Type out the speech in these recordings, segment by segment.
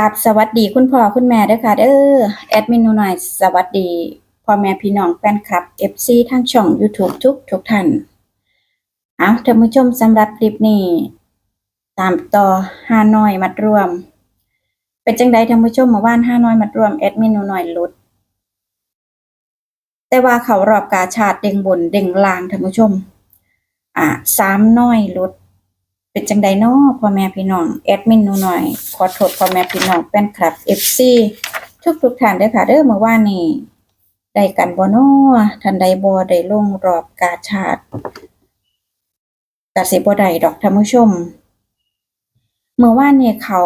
กับสวัสดีคุณพ่อคุณแม่ด้อค่ะเด้อแอดมินหนูหน่อยสวัสดีพ่อแม่พี่น้องแฟนคลับ FC ทางช่อง YouTube ทุกทุกท่านเอาท่านผู้ชมสำหรับคลิปนี้ ตามต่อฮานอยมัดรวม เป็นจังใดท่านผู้ชมเมื่านฮานอยมัดรวมแอดมินหนูหน่อยลุดแต่ว่าเขารอบกาชาติเด้งบนเด้งล่างท่านผู้ชม อ่าสามน้อยลุด เป็นจังใดน้อพ่อแม่พี่น้องแอดมินหนูหน่อย ขอโทษพ่อแม่พี่น้องแฟนคลับ FC ทุกทุกท่านเด้อค่ะเด้อเมื่อวานนี้ได้กันบ่น้อท่านใดบ่ได้ลงรอบกาชาติกสิบ่ได้ดอกท่านผู้ชม เมื่อวานนี้เขา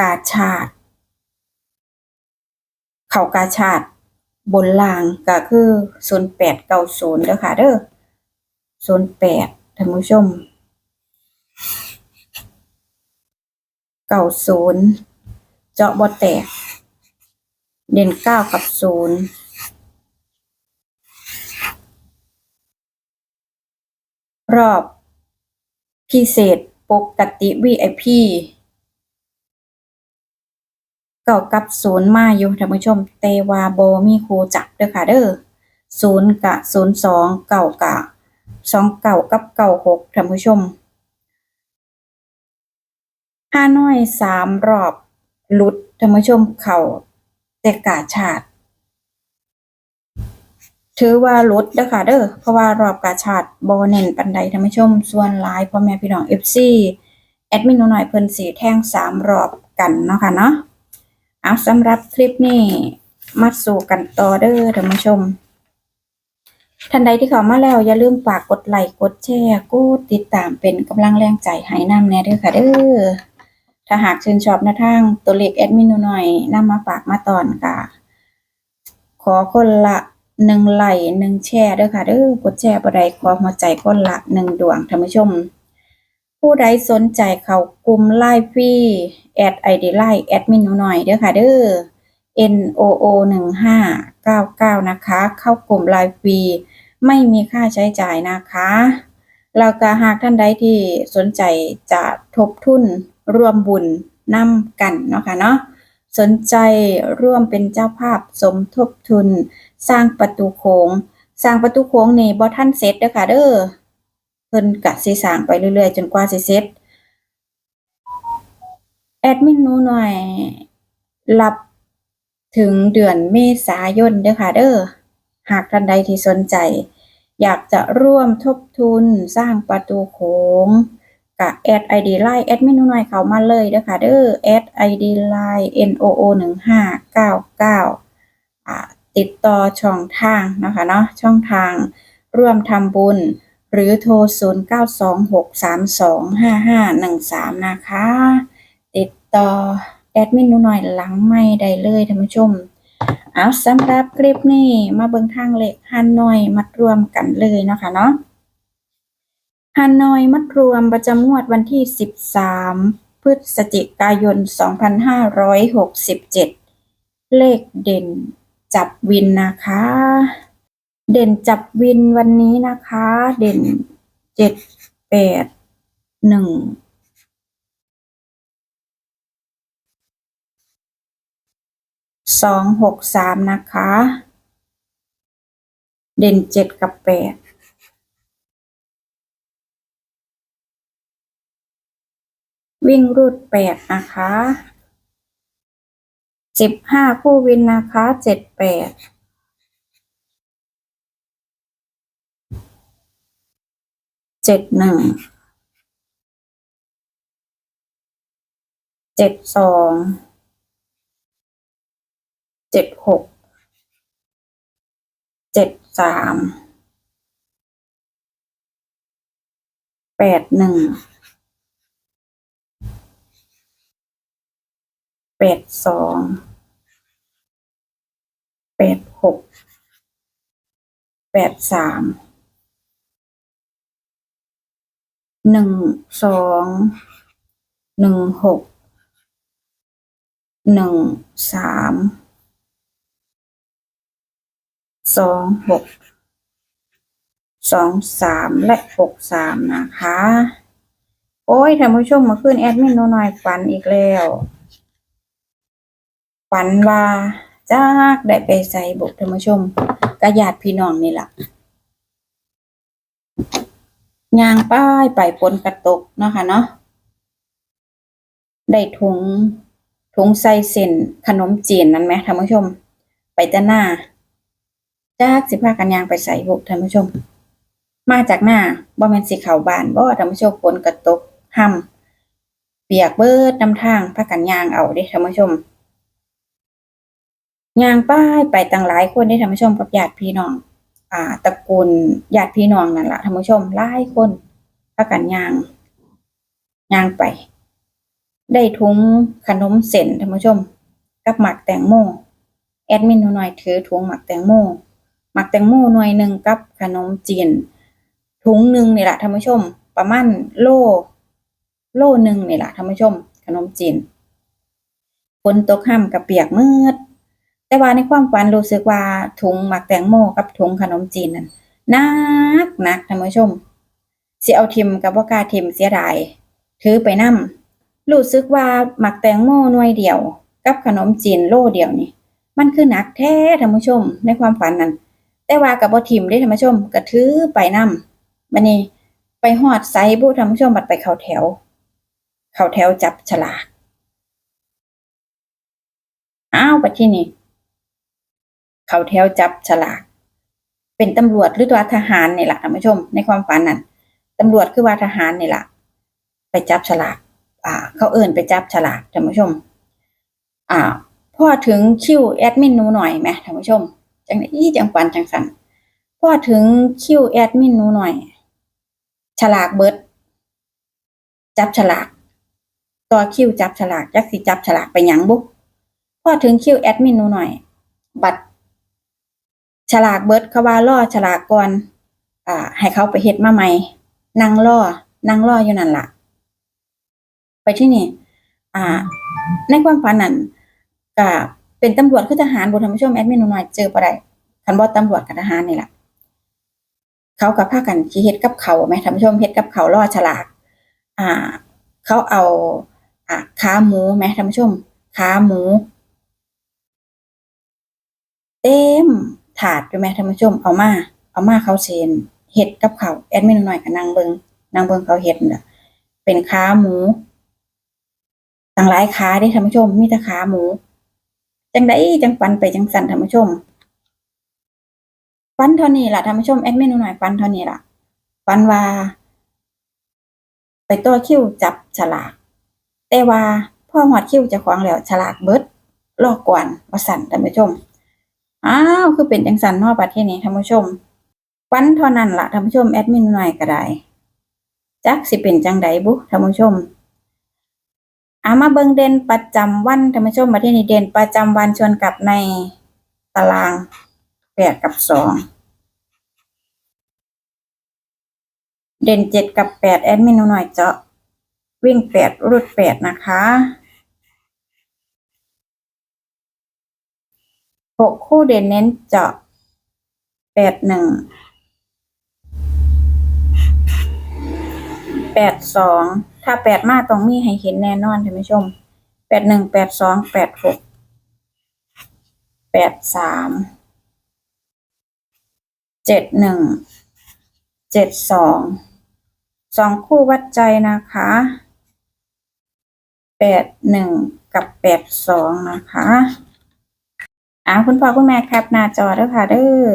กาชาติเขากาชาติบนล่างก็คือ0890เก้าศูนย์เด้อค่ะเด้อ08ท่านผู้ชม เก้าศูนย์เจาะบ่แตก เด่นเก้ากับศูนย์รอบพิเศษปกติ VIP เก้ากับศูนย์มาอยู่ท่านผู้ชมเตวาโบมีครูจับเด้อค่ะเด้อศูนย์กะศูนย์สองเก่ากะสองเก่ากับเก่าหกท่านผู้ชม ห้าน้อยสามรอบลุดท่านผู้ชมเข่าแต่กาชาติ ถือว่าลุดเด้อค่ะเด้อเพราะว่ารอบกาชาติบเน้นปันใดท่านผู้ชม ส่วนหลายพ่อแม่พี่น้อง FC แอดมินหน่อยเพิ่นสีแท่งสามรอบกันเนาะค่ะเนาะเอาสำหรับคลิปนี้มาสู่กันต่อเด้อท่านผู้ชมท่านใดที่เข้ามาแล้วอย่าลืมฝากกดไลค์กดแชร์กดติดตามเป็นกำลังแรงใจให้นำแน่เด้อค่ะเด้อ ถ้าหากชื่นชอบแนวทางตัวเลขแอดมินหน่อยนำมาฝากมาตอนค่ะ ขอคนละหนึ่งไหลหนึ่งแชร์ด้วยค่ะเด้อกดแชร์บ่ได้ขอหัวใจคนละหนึ่งดวงท่านผู้ชม ผู้ใดสนใจเข้ากลุ่มไลน์ฟรีแอดไอเดียไลน์แอดมินหน่อยเด้อค่ะเด้อ N O O หนึ่งห้าเก้าเก้านะคะ เข้ากลุ่มไลน์ฟรีไม่มีค่าใช้จ่ายนะคะ แล้วก็หากท่านใดที่สนใจจะทบทุน รวมบุญนำกันเนาะค่ะเนาะสนใจร่วมเป็นเจ้าภาพสมทบทุน สร้างประตูโค้งสร้างประตูโค้งนี่บ่ทันเสร็จเด้อค่ะเด้อเพิ่นกะสิสร้างไปเรื่อยๆ จนกว่าสิเสร็จแอดมินหนูหน่อยรับถึงเดือนเมษายนเด้อค่ะเด้อหากท่านใดที่สนใจ อยากจะร่วมทบทุนสร้างประตูโค้ง กับแอด ID Line แอดเมินหน่อยเข้ามาเลยเด้อค่ะเด้อแอด ID Line NOO 1599อ่าติดต่อช่องทางนะคะเนาะช่องทางร่วมทำบุญ หรือโทร 0926325513 นะคะ ติดต่อแอดมินหน่อยหลังไม่ได้เลยท่านผู้ชมเอาสำหรับคลิปนี้มาเบิ่งทางเลขฮันนอยมัดรวมกันเลยเนาะค่ะเนาะ ฮันนอยมัดรวมประจำงวดวันที่ 13 พฤศจิกายน 2567 เลขเด่นจับวินนะคะ เด่นจับวินวันนี้นะคะ เด่น 7 8 1สองหกสามนะคะ เด่นเจ็ดกับแปด วิ่งรูดแปดนะคะสิบห้าคู่วินนะคะเจ็ดแปดเจ็ดหนึ่งเจ็ดสองเจ็ดหกเจ็ดสามแปดหนึ่ง แปดสองแปดหกแปดสามหนึ่งสองหนึ่งหกหนึ่งสามสองหกสองสามและหกสามนะคะ โอ้ยท่านผู้ชมมื่อคืนแอดมินโนหน่อยฝันอีกแล้ว ฝันว่าจากได้ไปใส่บุกท่านผู้ชมก็ญาติพี่น้องนี่แหละยางป้ายไปปนกระตกเนาะค่ะเนาะได้ถุงถุงใส่เส้นขนมจีนนั่นไหมท่านผู้ชม ไปตะหน้าจากสิพากันยางไปใส่บุกท่านผู้ชม มาจากหน้าบ่แมนสิเข้าบานบ่ท่านผู้ชมฝนกระตกห่ำเปียกเบิดน้ำทางพากันยางเอาเด้ท่านผู้ชม ยางป้ายไปตั้งหลายคนได้ท่านผู้ชมกับญาติพี่น้อง อ่าตระกูลญาติพี่น้องนั่นแหละท่านผู้ชมหลายคนพากันยางยางไป ได้ถุงขนมเส้นท่านผู้ชม กับหมักแตงโมแอดมินหน่อยถือถุงหมักแตงโมหมักแตงโมหน่วยหนึ่งกับขนมจีนถุงหนึ่งนี่แหละท่านผู้ชม ประมาณโล โลหนึ่งนี่แหละท่านผู้ชม ขนมจีนฝนตกห่ำกับเปียกมืด แต่ว่าในความฝันรู้สึกว่าถุงหมักแตงโมกับถุงขนมจีนนั้นหนักหนักท่านผู้ชมสิเอาทิมกับว่ากาทิมเสียดายถือไปนํรู้สึกว่าหมักแตงโมหน่วยเดียว กับขนมจีนโลเดียวนี่มันคือหนักแท้ท่านผู้ชม ในความฝันนั้น แต่ว่ากับบ่ทิมได้ท่านผู้ชมก็ถือไปนำบัดนี้ไปฮอดไซบุท่านผู้ชมบัดไปเข้าแถว เข้าแถวจับฉลากอ้าวบัดที่นี่ เขาแถวจับฉลาก เป็นตำรวจหรือตัวทหารนี่แหละท่านผู้ชม ในความฝันนั้นตำรวจคือว่าทหารนี่แหละไปจับฉลาก อ่า เขาเอิ้นไปจับฉลากท่านผู้ชม อ่าพอถึงคิวแอดมินหนูหน่อยไหมท่านผู้ชม จังได๋จังปันจังสันพอถึงคิวแอดมินหนูหน่อย ฉลากเบิด จับฉลาก ต่อคิวจับฉลากจักสิจับฉลากไปยังบุกพอถึงคิวแอดมินหนูหน่อย บัตร ฉลากเบิดเขาว่าล่อฉลากก่อนอ่าให้เขาไปเฮ็ดมาใหม่นั่งล่อนั่งล่ออยู่นั่นล่ะ ไปที่นี่ อ่า ในความฝันนั้นก็เป็นตำรวจคือทหารบ่ท่านผู้ชมแอดมินหนูน้อยเจอบ่ได้คันบ่ตำรวจกับทหารนี่แหละเขาก็พากันสิเฮ็ดกับเขาวแหมท่านผู้ชมเฮ็ดกับเขาล่อฉลาก อ่า เขาเอาอ่าขาหมูแหมท่านผู้ชมขาหมู เต็ม ถาดอยู่แหมท่านผู้ชมเอามาเอามาเขาเชนเฮ็ดกับเขาแอดมินหนูน้อยก็นั่งเบิงนั่งเบิงเขาเฮ็ดนั่นล่ะเป็นขาหมูตั้งหลายขาเด้ท่านผู้ชม มีแต่ขาหมูจังไดจังปันไปจังสันท่านผู้ชมฟันเท่านี้ล่ะท่านผู้ชมแอดมินหนูหน่อยฟันเท่านี้ล่ะฟันว่าไปต่อคิวจับฉลาก แต่ว่าพ่อหอดคิวจะของแล้วฉลากเบิดรอก่อนว่าสั่นท่านผู้ชม อ้าวคือเป็นจังสันนอประเทศนี้ท่านผู้ชมฟันเท่านั้นล่ะท่านผู้ชมแอดมินหน่อยก็ได้จักสิเป็นจังไดบุท่านผู้ชมอามาเบิงเด่นประจำวันท่านผู้ชมมาที่นี่เด่นประจำวันชวนกับในตารางแปดกับสองเด่นเจ็ดกับแปดแอดมินหน่อยเจาะวิ่งแปดรุดแปดนะคะ หกคู่เด่นเน้นเจาะแปดหนึ่งแปดสองถ้าแปดมาต้องมีให้เห็นแน่นอนท่านผู้ชมแปดหนึ่งแปดสองแปดหกแปดสามเจ็ดหนึ่งเจ็ดสองสองคู่วัดใจนะคะแปดหนึ่งกับแปดสองนะคะ อ่าคุณพ่อคุณแม่แคปหน้าจอด้วค่ะเด้อ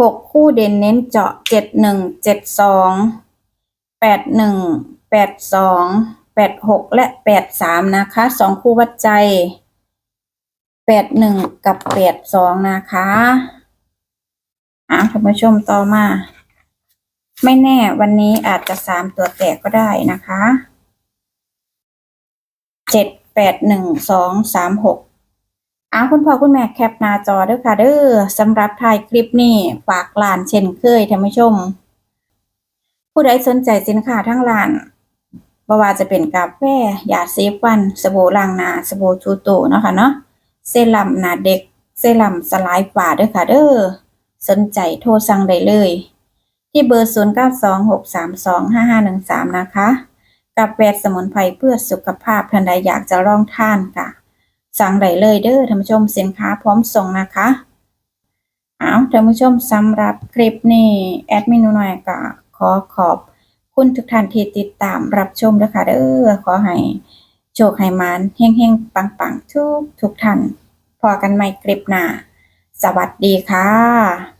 หกคู่เด่นเน้นเจาะเจ็ดหนึ่งเจ็ดสองแปดหนึ่งแปดสองแปดหกและแปดสามนะคะสองคู่วัดใจ แปดหนึ่งกับแปดสองนะคะอะท่านผู้ชมต่อมา ไม่แน่วันนี้อาจจะสามตัวแตกก็ได้นะคะเจ็ดแปดหนึ่งสองสามหกอ้าวคุณพ่อคุณแม่แคปหน้าจอด้อค่ะเด้อสำหรับถ่ายคลิปนี้ฝากร้านเช่นเคยท่านผู้ชม ผู้ใดสนใจสินค้าทั้งร้านบ่ว่าจะเป็นกาแฟยาสีฟันสบู่ล้างหน้าสบู่ชูโตเนาะค่ะเนาะ เซรั่มหนาเด็ก เซรั่มสลายป่าเด้อค่ะเด้อสนใจโทรสั่งได้เลย ที่เบอร์ 0926325513 นะคะ กับแวดสมุนไพรเพื่อสุขภาพท่านใดอยากจะลองทานค่ะ สั่งได้เลยเด้อท่านผู้ชมสินค้าพร้อมส่งนะคะเอาท่านผู้ชมสำหรับคลิปนี้ แอดมินหน่อยก็ขอขอบคุณทุกท่านที่ติดตามรับชมนะคะเด้อขอให้ โชคให้มานเฮงๆ ปังๆ ทุกทุกท่าน พอกันใหม่คลิปหน้า สวัสดีค่ะ